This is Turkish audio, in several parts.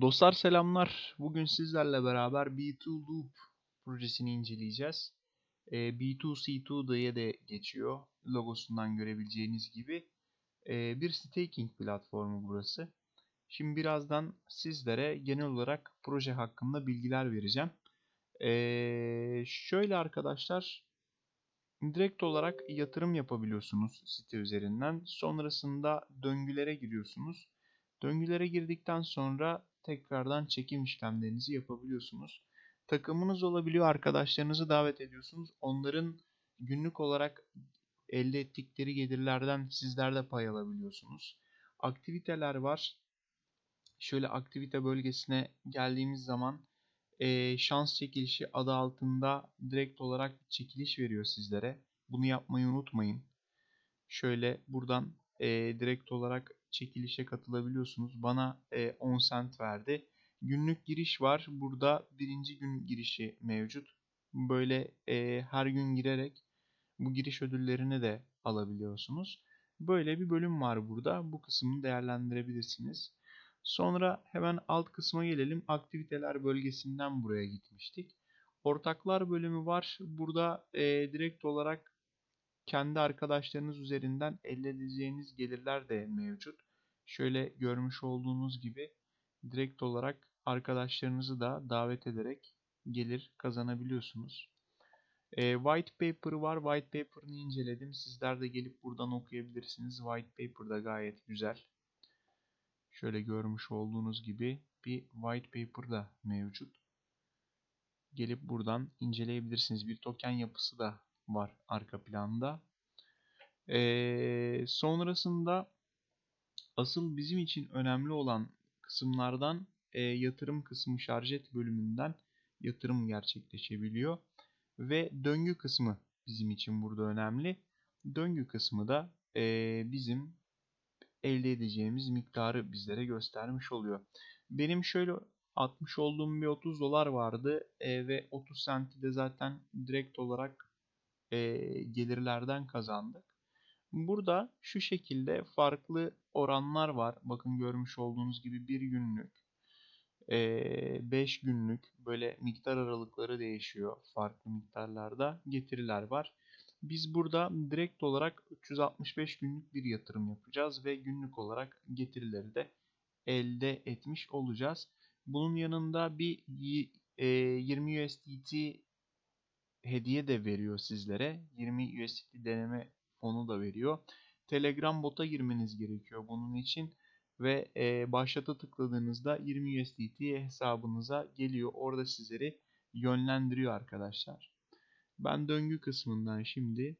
Dostlar selamlar. Bugün sizlerle beraber B2 Loop projesini inceleyeceğiz. Ee, B2C2 diye de geçiyor. Logosundan görebileceğiniz gibi. Ee, bir staking platformu burası. Şimdi birazdan sizlere genel olarak proje hakkında bilgiler vereceğim. Ee, şöyle arkadaşlar direkt olarak yatırım yapabiliyorsunuz site üzerinden. Sonrasında döngülere giriyorsunuz. Döngülere girdikten sonra tekrardan çekim işlemlerinizi yapabiliyorsunuz. Takımınız olabiliyor, arkadaşlarınızı davet ediyorsunuz. Onların günlük olarak elde ettikleri gelirlerden sizler de pay alabiliyorsunuz. Aktiviteler var. Şöyle aktivite bölgesine geldiğimiz zaman e, şans çekilişi adı altında direkt olarak çekiliş veriyor sizlere. Bunu yapmayı unutmayın. Şöyle buradan e, direkt olarak çekilişe katılabiliyorsunuz. Bana e, 10 cent verdi. Günlük giriş var. Burada birinci gün girişi mevcut. Böyle e, her gün girerek bu giriş ödüllerini de alabiliyorsunuz. Böyle bir bölüm var burada. Bu kısmını değerlendirebilirsiniz. Sonra hemen alt kısma gelelim. Aktiviteler bölgesinden buraya gitmiştik. Ortaklar bölümü var. Burada e, direkt olarak kendi arkadaşlarınız üzerinden elde edeceğiniz gelirler de mevcut. Şöyle görmüş olduğunuz gibi direkt olarak arkadaşlarınızı da davet ederek gelir kazanabiliyorsunuz. E, white paper var. White paper'ını inceledim. Sizler de gelip buradan okuyabilirsiniz. White paper da gayet güzel. Şöyle görmüş olduğunuz gibi bir white paper da mevcut. Gelip buradan inceleyebilirsiniz. Bir token yapısı da var arka planda. Ee, sonrasında asıl bizim için önemli olan kısımlardan e, yatırım kısmı şarjet bölümünden yatırım gerçekleşebiliyor. Ve döngü kısmı bizim için burada önemli. Döngü kısmı da e, bizim elde edeceğimiz miktarı bizlere göstermiş oluyor. Benim şöyle atmış olduğum bir 30 dolar vardı e, ve 30 senti de zaten direkt olarak e, gelirlerden kazandık. Burada şu şekilde farklı oranlar var. Bakın görmüş olduğunuz gibi bir günlük, 5 günlük böyle miktar aralıkları değişiyor. Farklı miktarlarda getiriler var. Biz burada direkt olarak 365 günlük bir yatırım yapacağız ve günlük olarak getirileri de elde etmiş olacağız. Bunun yanında bir 20 USDT hediye de veriyor sizlere. 20 USDT deneme fonu da veriyor. Telegram bota girmeniz gerekiyor bunun için ve e, başlata tıkladığınızda 20 USDT hesabınıza geliyor. Orada sizleri yönlendiriyor arkadaşlar. Ben döngü kısmından şimdi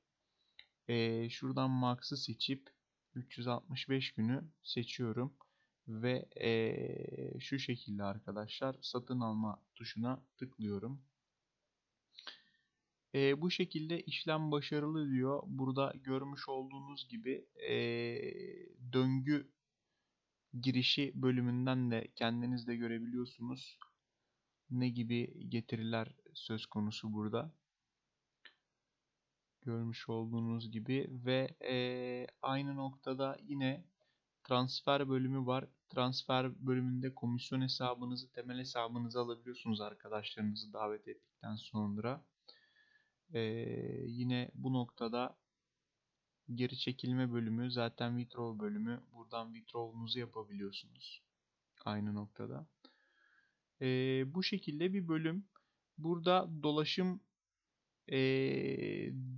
e, şuradan Max'ı seçip 365 günü seçiyorum ve e, şu şekilde arkadaşlar satın alma tuşuna tıklıyorum. E, bu şekilde işlem başarılı diyor. Burada görmüş olduğunuz gibi e, döngü girişi bölümünden de kendiniz de görebiliyorsunuz. Ne gibi getiriler söz konusu burada. Görmüş olduğunuz gibi ve e, aynı noktada yine transfer bölümü var. Transfer bölümünde komisyon hesabınızı, temel hesabınızı alabiliyorsunuz arkadaşlarınızı davet ettikten sonra. Ee, yine bu noktada geri çekilme bölümü zaten withdraw bölümü. Buradan withdraw'unuzu yapabiliyorsunuz. Aynı noktada. Ee, bu şekilde bir bölüm. Burada dolaşım e,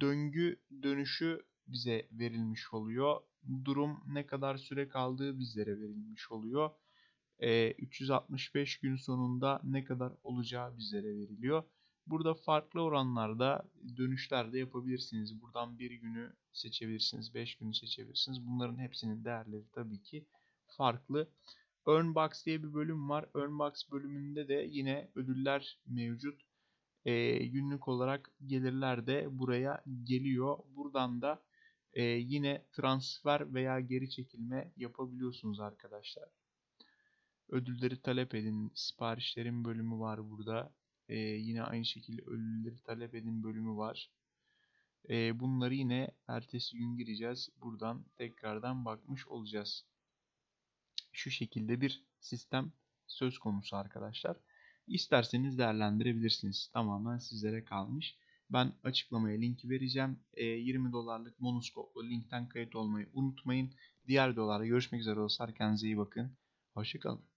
döngü dönüşü bize verilmiş oluyor. Durum ne kadar süre kaldığı bizlere verilmiş oluyor. E, 365 gün sonunda ne kadar olacağı bizlere veriliyor. Burada farklı oranlarda dönüşler de yapabilirsiniz. Buradan bir günü seçebilirsiniz, 5 günü seçebilirsiniz. Bunların hepsinin değerleri tabii ki farklı. Earnbox diye bir bölüm var. Earnbox bölümünde de yine ödüller mevcut. E, günlük olarak gelirler de buraya geliyor. Buradan da e, yine transfer veya geri çekilme yapabiliyorsunuz arkadaşlar. Ödülleri talep edin. Siparişlerin bölümü var burada. E, yine aynı şekilde ölüleri talep edin bölümü var. E, bunları yine ertesi gün gireceğiz. Buradan tekrardan bakmış olacağız. Şu şekilde bir sistem söz konusu arkadaşlar. İsterseniz değerlendirebilirsiniz. Tamamen sizlere kalmış. Ben açıklamaya linki vereceğim. E, 20 dolarlık monoskoplu linkten kayıt olmayı unutmayın. Diğer videolarda görüşmek üzere dostlar. Kendinize iyi bakın. Hoşçakalın.